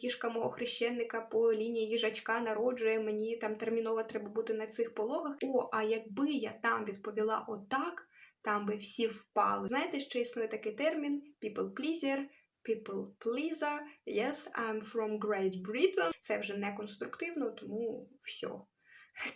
кішка мого хрещенника по лінії їжачка народжує, мені там терміново треба бути на цих пологах. О, а якби я там відповіла отак, там би всі впали. Знаєте, що існує такий термін people pleaser, people pleaser. Yes, I'm from Great Britain. Це вже не конструктивно, тому все.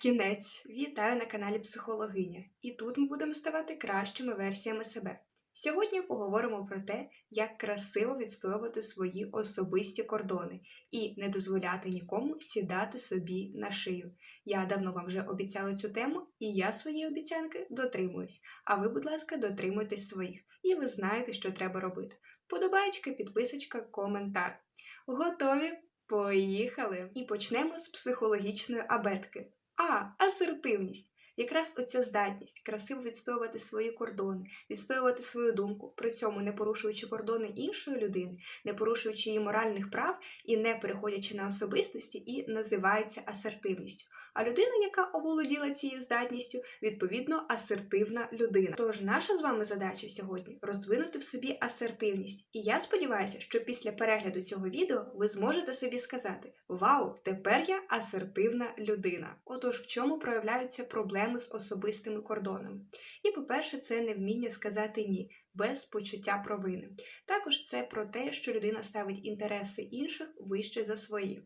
Кінець. Вітаю на каналі Психологиня. І тут ми будемо ставати кращими версіями себе. Сьогодні поговоримо про те, як красиво відстоювати свої особисті кордони і не дозволяти нікому сідати собі на шию. Я давно вам вже обіцяла цю тему, і я свої обіцянки дотримуюсь. А ви, будь ласка, дотримуйтесь своїх, і ви знаєте, що треба робити. Подобаєчка, підписочка, коментар. Готові? Поїхали! І почнемо з психологічної абетки. А. Асертивність. Якраз оця здатність красиво відстоювати свої кордони, відстоювати свою думку, при цьому не порушуючи кордони іншої людини, не порушуючи її моральних прав і не переходячи на особистості, і називається асертивністю. А людина, яка оволоділа цією здатністю, відповідно асертивна людина. Тож наша з вами задача сьогодні розвинути в собі асертивність. І я сподіваюся, що після перегляду цього відео ви зможете собі сказати: Вау, тепер я асертивна людина. Отож, в чому проявляються проблеми з особистими кордонами? І, по-перше, це невміння сказати ні. Без почуття провини. Також це про те, що людина ставить інтереси інших вище за свої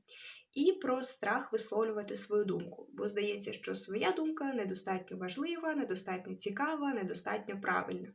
і про страх висловлювати свою думку, бо здається, що своя думка недостатньо важлива, недостатньо цікава, недостатньо правильна.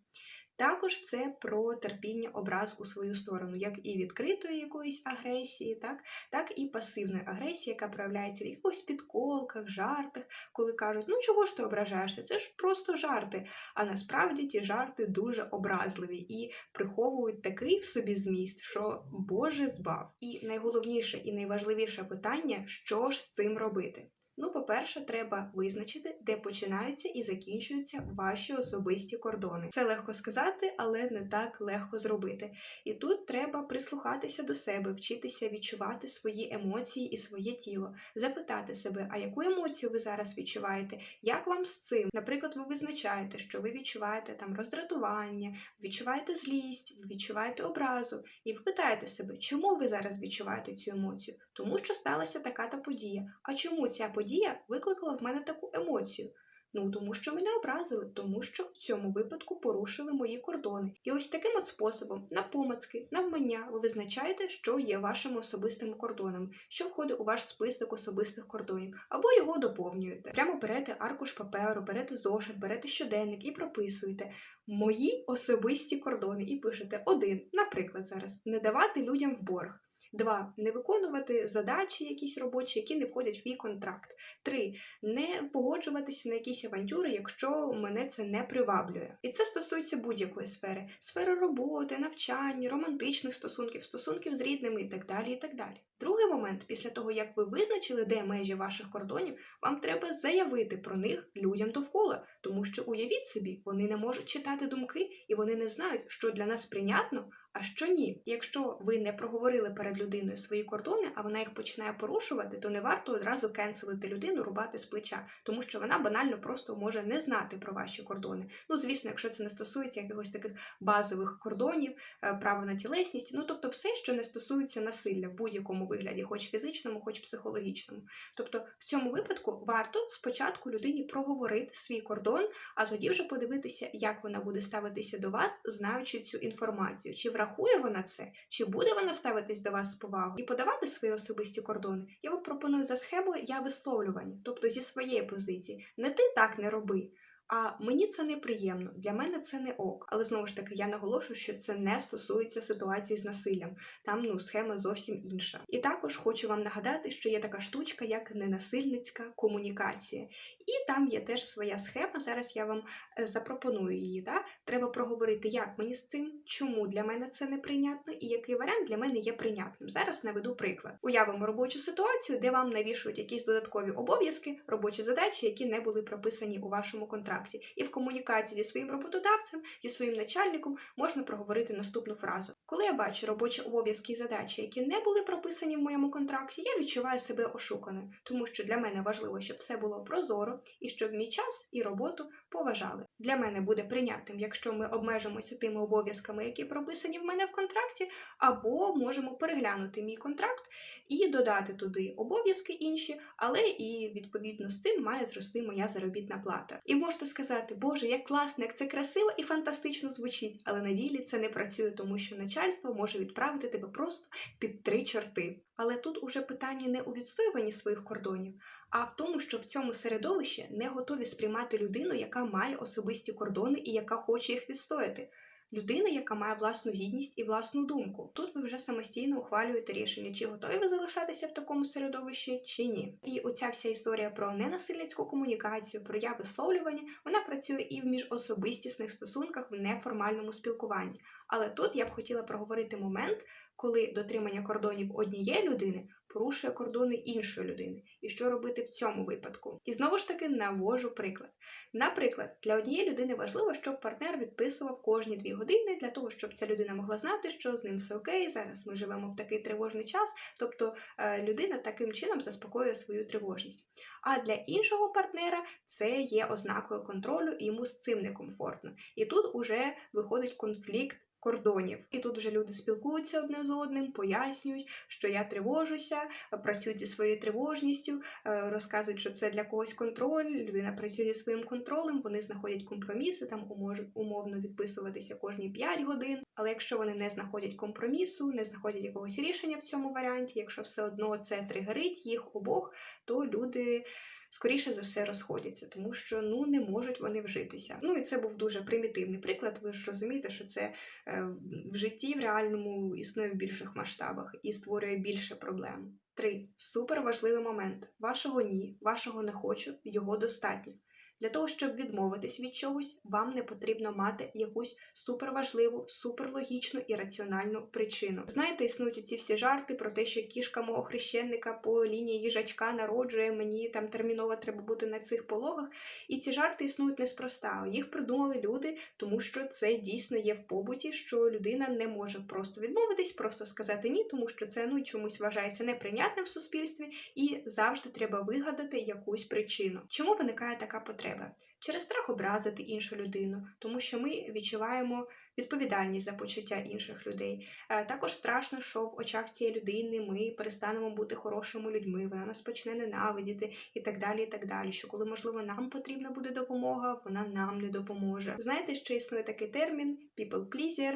Також це про терпіння образ у свою сторону, як і відкритої якоїсь агресії, так так і пасивної агресії, яка проявляється в якихось підколках, жартах, коли кажуть, ну чого ж ти ображаєшся? Це ж просто жарти. А насправді ті жарти дуже образливі і приховують такий в собі зміст, що Боже збав. І найголовніше і найважливіше питання, що ж з цим робити. Ну, по-перше, треба визначити, де починаються і закінчуються ваші особисті кордони. Це легко сказати, але не так легко зробити. І тут треба прислухатися до себе, вчитися відчувати свої емоції і своє тіло, запитати себе, а яку емоцію ви зараз відчуваєте, як вам з цим? Наприклад, ви визначаєте, що ви відчуваєте там роздратування, відчуваєте злість, відчуваєте образу, і ви питаєте себе, чому ви зараз відчуваєте цю емоцію? Тому що сталася така та подія. А чому ця подія? Подія викликала в мене таку емоцію. Ну, тому що мене образили, тому що в цьому випадку порушили мої кордони. І ось таким от способом, на помацки, навмання, ви визначаєте, що є вашими особистими кордонами, що входить у ваш список особистих кордонів, або його доповнюєте. Прямо берете аркуш паперу, берете зошит, берете щоденник і прописуєте мої особисті кордони і пишете один, наприклад, зараз не давати людям в борг. Два. Не виконувати задачі якісь робочі, які не входять в мій контракт. Три. Не погоджуватися на якісь авантюри, якщо мене це не приваблює. І це стосується будь-якої сфери: сфери роботи, навчання, романтичних стосунків, стосунків з рідними і так далі. і так далі. Другий момент, після того, як ви визначили, де межі ваших кордонів, вам треба заявити про них людям довкола, тому що уявіть собі, вони не можуть читати думки і вони не знають, що для нас прийнятно, а що ні. Якщо ви не проговорили перед людиною свої кордони, а вона їх починає порушувати, то не варто одразу кенселити людину, рубати з плеча, тому що вона банально просто може не знати про ваші кордони. Ну, звісно, якщо це не стосується якихось таких базових кордонів, е, право на тілесність, ну тобто все, що не стосується насилля в будь-якому вигляді, хоч фізичному, хоч психологічному. Тобто, в цьому випадку варто спочатку людині проговорити свій кордон, а тоді вже подивитися, як вона буде ставитися до вас, знаючи цю інформацію, чи врахує вона це, чи буде вона ставитись до вас з повагою і подавати свої особисті кордони. Я вам пропоную за схемою я висловлювання, тобто зі своєї позиції. Не ти так не роби. А мені це неприємно, для мене це не ок. Але знову ж таки, я наголошую, що це не стосується ситуації з насиллям. Там ну схема зовсім інша. І також хочу вам нагадати, що є така штучка, як ненасильницька комунікація. І там є теж своя схема. Зараз я вам е, запропоную її. Да? Треба проговорити, як мені з цим, чому для мене це неприйнятно і який варіант для мене є прийнятним. Зараз наведу приклад. Уявимо робочу ситуацію, де вам навішують якісь додаткові обов'язки, робочі задачі, які не були прописані у вашому контракті контракті. І в комунікації зі своїм роботодавцем, зі своїм начальником можна проговорити наступну фразу: коли я бачу робочі обов'язки і задачі, які не були прописані в моєму контракті, я відчуваю себе ошуканою, тому що для мене важливо, щоб все було прозоро і щоб мій час і роботу поважали. Для мене буде прийнятним, якщо ми обмежимося тими обов'язками, які прописані в мене в контракті, або можемо переглянути мій контракт і додати туди обов'язки інші, але і відповідно з цим має зрости моя заробітна плата. І можете сказати, Боже, як класно, як це красиво і фантастично звучить, але на ділі це не працює, тому що начальство може відправити тебе просто під три чорти. Але тут уже питання не у відстоюванні своїх кордонів, а в тому, що в цьому середовищі не готові сприймати людину, яка має особисті кордони і яка хоче їх відстояти. Людина, яка має власну гідність і власну думку. Тут ви вже самостійно ухвалюєте рішення, чи готові ви залишатися в такому середовищі, чи ні. І оця вся історія про ненасильницьку комунікацію, про я висловлювання, вона працює і в міжособистісних стосунках в неформальному спілкуванні. Але тут я б хотіла проговорити момент, коли дотримання кордонів однієї людини порушує кордони іншої людини, і що робити в цьому випадку. І знову ж таки навожу приклад. Наприклад, для однієї людини важливо, щоб партнер відписував кожні дві години для того, щоб ця людина могла знати, що з ним все окей. Зараз ми живемо в такий тривожний час, тобто е, людина таким чином заспокоює свою тривожність. А для іншого партнера це є ознакою контролю, і йому з цим некомфортно. І тут уже виходить конфлікт кордонів. І тут вже люди спілкуються одне з одним, пояснюють, що я тривожуся, працюють зі своєю тривожністю, е, розказують, що це для когось контроль. Людина працює зі своїм контролем, вони знаходять компроміси, там умовно відписуватися кожні 5 годин. Але якщо вони не знаходять компромісу, не знаходять якогось рішення в цьому варіанті, якщо все одно це тригерить їх обох, то люди скоріше за все розходяться, тому що ну не можуть вони вжитися. Ну і це був дуже примітивний приклад. Ви ж розумієте, що це е, в житті в реальному існує в більших масштабах і створює більше проблем. Три супер важливий момент: вашого ні, вашого не хочу, його достатньо. Для того, щоб відмовитись від чогось, вам не потрібно мати якусь суперважливу, суперлогічну і раціональну причину. Знаєте, існують ці всі жарти про те, що кішка мого хрещенника по лінії їжачка народжує, мені там терміново треба бути на цих пологах. І ці жарти існують неспроста. Їх придумали люди, тому що це дійсно є в побуті, що людина не може просто відмовитись, просто сказати ні, тому що це ну чомусь вважається неприйнятним в суспільстві, і завжди треба вигадати якусь причину. Чому виникає така потреба? Через страх образити іншу людину, тому що ми відчуваємо відповідальність за почуття інших людей. Е, Також страшно, що в очах цієї людини ми перестанемо бути хорошими людьми, вона нас почне ненавидіти і так далі. і так далі. Що коли, можливо, нам потрібна буде допомога, вона нам не допоможе. Знаєте, що існує такий термін people pleaser,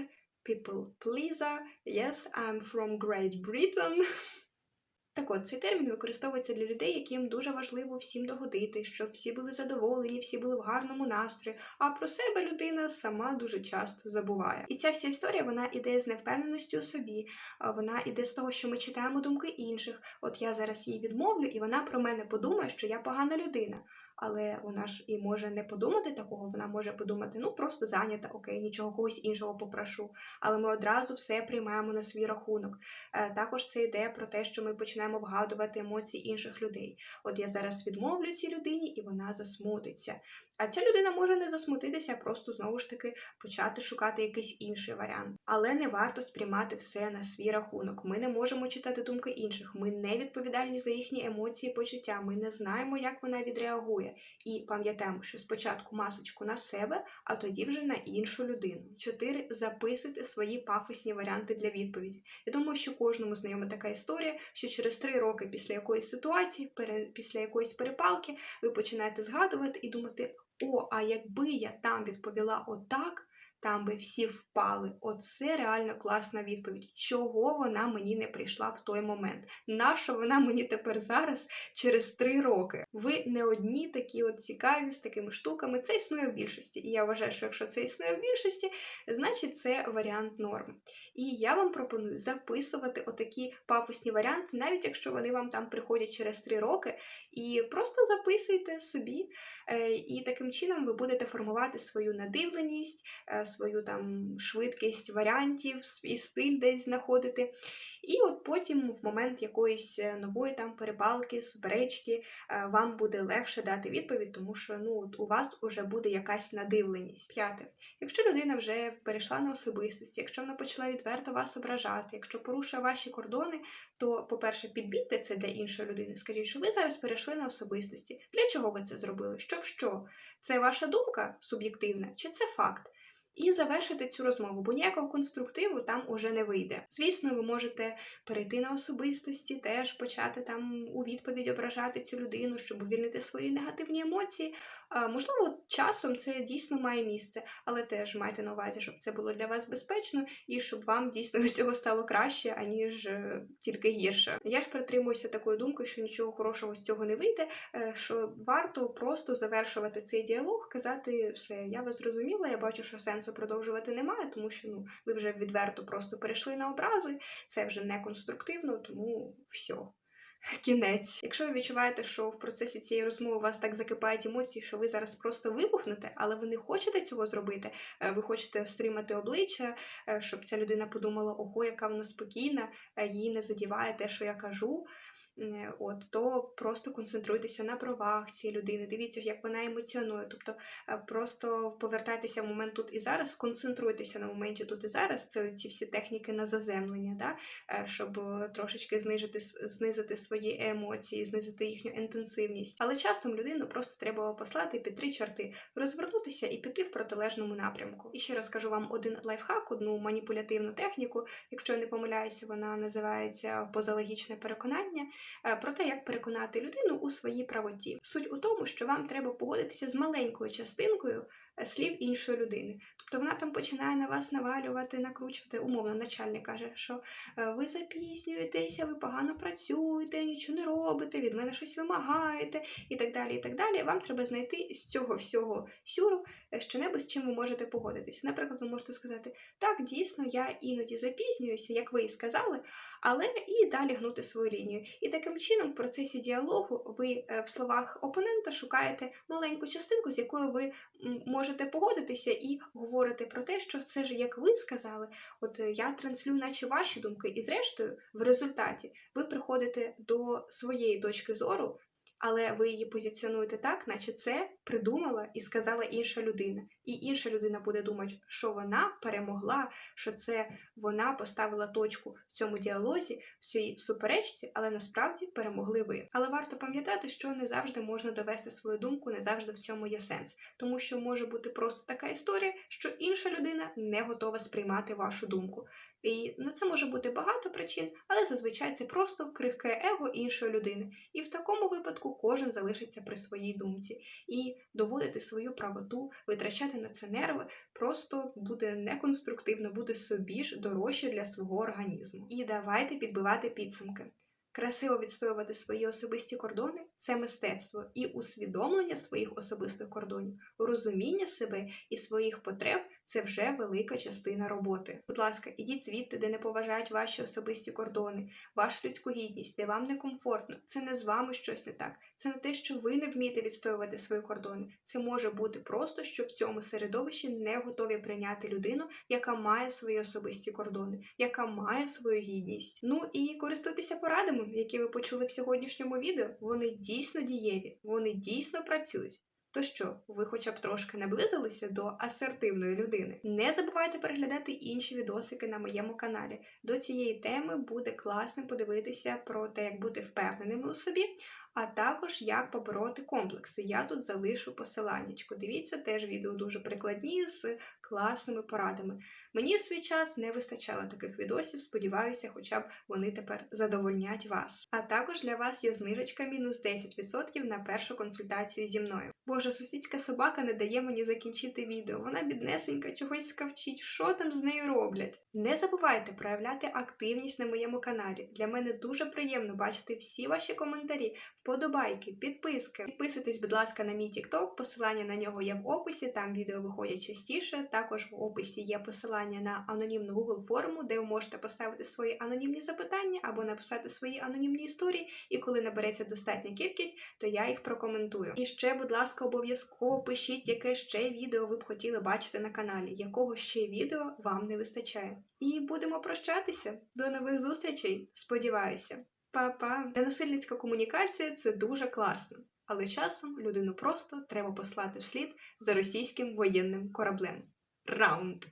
people pleaser. Yes, I'm from Great Britain. Так от, цей термін використовується для людей, яким дуже важливо всім догодити, щоб всі були задоволені, всі були в гарному настрої. А про себе людина сама дуже часто забуває. І ця вся історія вона іде з невпевненості у собі, вона іде з того, що ми читаємо думки інших. От я зараз їй відмовлю, і вона про мене подумає, що я погана людина. Але вона ж і може не подумати такого, вона може подумати, ну просто зайнята, окей, нічого когось іншого попрошу. Але ми одразу все приймаємо на свій рахунок. Е, Також це йде про те, що ми починаємо вгадувати емоції інших людей. От я зараз відмовлю цій людині, і вона засмутиться. А ця людина може не засмутитися, а просто знову ж таки почати шукати якийсь інший варіант. Але не варто сприймати все на свій рахунок. Ми не можемо читати думки інших. Ми не відповідальні за їхні емоції, почуття. Ми не знаємо, як вона відреагує. І пам'ятаємо, що спочатку масочку на себе, а тоді вже на іншу людину. Чотири записуйте свої пафосні варіанти для відповіді. Я думаю, що кожному знайома така історія, що через три роки після якоїсь ситуації, після якоїсь перепалки, ви починаєте згадувати і думати: о, а якби я там відповіла отак. Там би всі впали. Оце реально класна відповідь. Чого вона мені не прийшла в той момент? Нащо вона мені тепер зараз через три роки? Ви не одні такі от цікаві з такими штуками. Це існує в більшості. І я вважаю, що якщо це існує в більшості, значить це варіант норм. І я вам пропоную записувати отакі пафосні варіанти, навіть якщо вони вам там приходять через три роки, і просто записуйте собі. Е, І таким чином ви будете формувати свою надивленість, е, свою там швидкість варіантів, свій стиль десь знаходити. І от потім, в момент якоїсь е, нової там перепалки, суперечки, е, вам буде легше дати відповідь, тому що ну от у вас вже буде якась надивленість. П'яте, якщо людина вже перейшла на особистості, якщо вона почала відверто вас ображати, якщо порушує ваші кордони, то, по-перше, підбійте це для іншої людини. Скажіть, що ви зараз перейшли на особистості. Для чого ви це зробили? Щоб що? Це ваша думка суб'єктивна, чи це факт? І завершити цю розмову, бо ніякого конструктиву там уже не вийде. Звісно, ви можете перейти на особистості, теж почати там у відповідь ображати цю людину, щоб увільнити свої негативні емоції. Можливо, часом це дійсно має місце, але теж майте на увазі, щоб це було для вас безпечно і щоб вам дійсно від цього стало краще, аніж е, тільки гірше. Я ж притримуюся такої думки, що нічого хорошого з цього не вийде. е, Що варто просто завершувати цей діалог, казати все, я вас зрозуміла, я бачу, що сенсу продовжувати немає, тому що ну ви вже відверто просто перейшли на образи, це вже не конструктивно, тому все. Кінець. Якщо ви відчуваєте, що в процесі цієї розмови у вас так закипають емоції, що ви зараз просто вибухнете, але ви не хочете цього зробити, е, ви хочете стримати обличчя, е, щоб ця людина подумала, ого, яка вона спокійна, е, її не задіває те, що я кажу. Е, От то просто концентруйтеся на правах цієї людини, дивіться, як вона емоціонує. Тобто е, просто повертайтеся в момент тут і зараз, сконцентруйтеся на моменті тут і зараз. Це ці всі техніки на заземлення, да? е, щоб трошечки знижити, знизити свої емоції, знизити їхню інтенсивність. Але часом людину просто треба послати під три чорти, розвернутися і піти в протилежному напрямку. І ще розкажу вам один лайфхак, одну маніпулятивну техніку. Якщо я не помиляюся, вона називається позалогічне переконання про те, як переконати людину у своїй правоті. Суть у тому, що вам треба погодитися з маленькою частинкою е, слів іншої людини. Тобто вона там починає на вас навалювати, накручувати. Умовно, начальник каже, що е, ви запізнюєтеся, ви погано працюєте, нічого не робите, від мене щось вимагаєте і так далі. і так далі. Вам треба знайти з цього всього сюру е, щонебудь, з чим ви можете погодитися. Наприклад, ви можете сказати, так, дійсно, я іноді запізнююся, як ви і сказали, але і далі гнути свою лінію. І таким чином, в процесі діалогу, ви е, в словах опонента шукаєте маленьку частинку, з якою ви м, можете погодитися і говорите про те, що це ж як ви сказали, от е, я транслюю, наче ваші думки, і зрештою, в результаті ви приходите до своєї точки зору. Але ви її позиціонуєте так, наче це придумала і сказала інша людина. І інша людина буде думати, що вона перемогла, що це вона поставила точку в цьому діалозі, в цій суперечці, але насправді перемогли ви. Але варто пам'ятати, що не завжди можна довести свою думку, не завжди в цьому є сенс, тому що може бути просто така історія, що інша людина не готова сприймати вашу думку. І на це може бути багато причин, але зазвичай це просто крихке его іншої людини. І в такому випадку кожен залишиться при своїй думці. І доводити свою правоту, витрачати на це нерви просто буде неконструктивно, буде собі ж дорожче для свого організму. І давайте підбивати підсумки. Красиво відстоювати свої особисті кордони це мистецтво і усвідомлення своїх особистих кордонів, розуміння себе і своїх потреб це вже велика частина роботи. Будь ласка, ідіть звідти, де не поважають ваші особисті кордони, вашу людську гідність, де вам некомфортно. Це не з вами щось не так. Це не те, що ви не вмієте відстоювати свої кордони. Це може бути просто, що в цьому середовищі не готові прийняти людину, яка має свої особисті кордони, яка має свою гідність. Ну і користуйтеся порадами, які ви почули в сьогоднішньому відео. Вони дійсно дієві, вони дійсно працюють. То що, ви хоча б трошки наблизилися до асертивної людини? Не забувайте переглядати інші відосики на моєму каналі. До цієї теми буде класно подивитися про те, як бути впевненими у собі, а також як побороти комплекси. Я тут залишу посиланнячко. Дивіться теж відео дуже прикладні з класними порадами. Мені в свій час не вистачало таких відосів. Сподіваюся, хоча б вони тепер задовольнять вас. А також для вас є знижечка мінус 10% на першу консультацію зі мною. Боже, сусідська собака не дає мені закінчити відео. Вона біднесенька, чогось скавчить. Що там з нею роблять? Не забувайте проявляти активність на моєму каналі. Для мене дуже приємно бачити всі ваші коментарі. Вподобайки, підписки. Підписуйтесь, будь ласка, на мій TikTok, посилання на нього є в описі, там відео виходять частіше. Також в описі є посилання на анонімну Google форму, де ви можете поставити свої анонімні запитання або написати свої анонімні історії. І коли набереться достатня кількість, то я їх прокоментую. І ще, будь ласка, обов'язково пишіть, яке ще відео ви б хотіли бачити на каналі, якого ще відео вам не вистачає. І будемо прощатися. До нових зустрічей. Сподіваюся. Па-па! Ненасильницька комунікація це дуже класно, але часом людину просто треба послати вслід за російським воєнним кораблем. round.